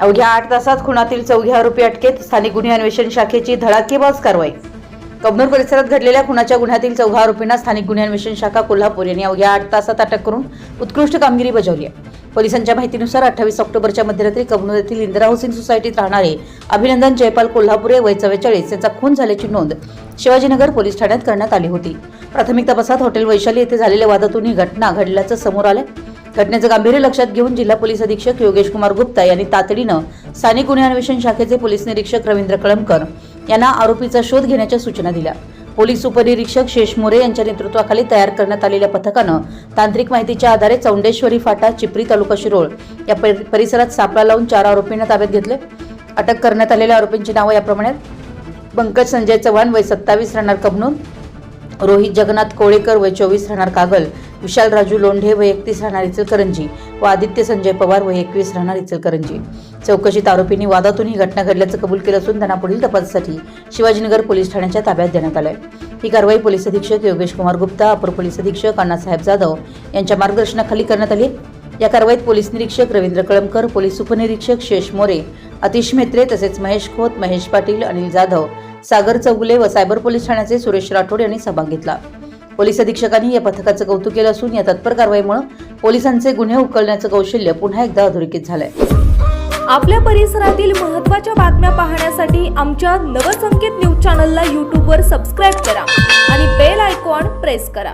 अवघ्या आठ तासात खुणातील चौघे आरोपी अटकेत. स्थानिक गुन्हे अन्वेषण शाखेची धडाकेबाज कारवाई. कबनूर परिसरात घडलेल्या खुनाच्या गुन्ह्यातील चौघा आरोपींना स्थानिक गुन्हे अन्वेषण शाखा कोल्हापूर यांनी अवघ्या आठ तासात अटक करून उत्कृष्ट कामगिरी बजावली आहे. पोलिसांच्या माहितीनुसार अठ्ठावीस ऑक्टोबरच्या मध्यरात्री कबनूर येथील इंदिरा हाऊसिंग सोसायटीत राहणारे अभिनंदन जयपाल कोल्हापुरे वय चव्वेचाळीस यांचा खून झाल्याची नोंद शिवाजीनगर पोलीस ठाण्यात करण्यात आली होती. प्राथमिक तपासात हॉटेल वैशाली येथे झालेल्या वादातून ही घटना घडल्याचं समोर आलं घटनेचं गांभीर्य लक्षात घेऊन जिल्हा पोलीस अधीक्षक योगेश कुमार गुप्ता यांनी तातडीनं स्थानिक गुन्हे अन्वेषण शाखेचे पोलीस निरीक्षक रवींद्र कळमकर यांना आरोपीचा शोध घेण्याच्या सूचना दिल्या. पोलीस उपनिरीक्षक शेष मोरे यांच्या नेतृत्वाखाली तयार करण्यात आलेल्या पथकानं तांत्रिक माहितीच्या आधारे चौंडेश्वरी फाटा चिपरी तालुका शिरोळ या परिसरात सापळा लावून चार आरोपींना ताब्यात घेतले. अटक करण्यात आलेल्या आरोपींची नावं याप्रमाणे पंकज संजय चव्हाण वय सत्तावीस राहणार कबनूर रोहित जगन्नाथ कोळेकर वय चोवीस राहणार कागल विशाल राजू लोंढे व एकतीस राहणार इचलकरंजी व आदित्य संजय पवार व एकवीस राहणार इचलकरंजी. चौकशीत आरोपींनी वादातून ही घटना घडल्याचं कबूल केलं असून त्यांना पुढील तपासासाठी शिवाजीनगर पोलीस ठाण्याच्या ताब्यात देण्यात आलंय. ही कारवाई पोलीस अधीक्षक योगेश कुमार गुप्ता अपर पोलीस अधीक्षक अण्णासाहेब जाधव यांच्या मार्गदर्शनाखाली करण्यात आली या कारवाईत पोलीस निरीक्षक रवींद्र कळमकर पोलीस उपनिरीक्षक शेष मोरे अतिश मेत्रे तसेच महेश खोत महेश पाटील अनिल जाधव सागर चौगुले व सायबर पोलीस ठाण्याचे सुरेश राठोड यांनी सहभाग घेतला. पोलीस अधीक्षकांनी या पथकाचं कौतुक केलं असून या तत्पर कारवाईमुळे पोलिसांचे गुन्हे उकलण्याचं कौशल्य पुन्हा एकदा अधोरेखित झालंय. आपल्या परिसरातील महत्त्वाच्या बातम्या पाहण्यासाठी आमच्या नवसंकेत न्यूज चॅनलला यूट्यूबवर सबस्क्राईब करा आणि बेल आयकॉन प्रेस करा.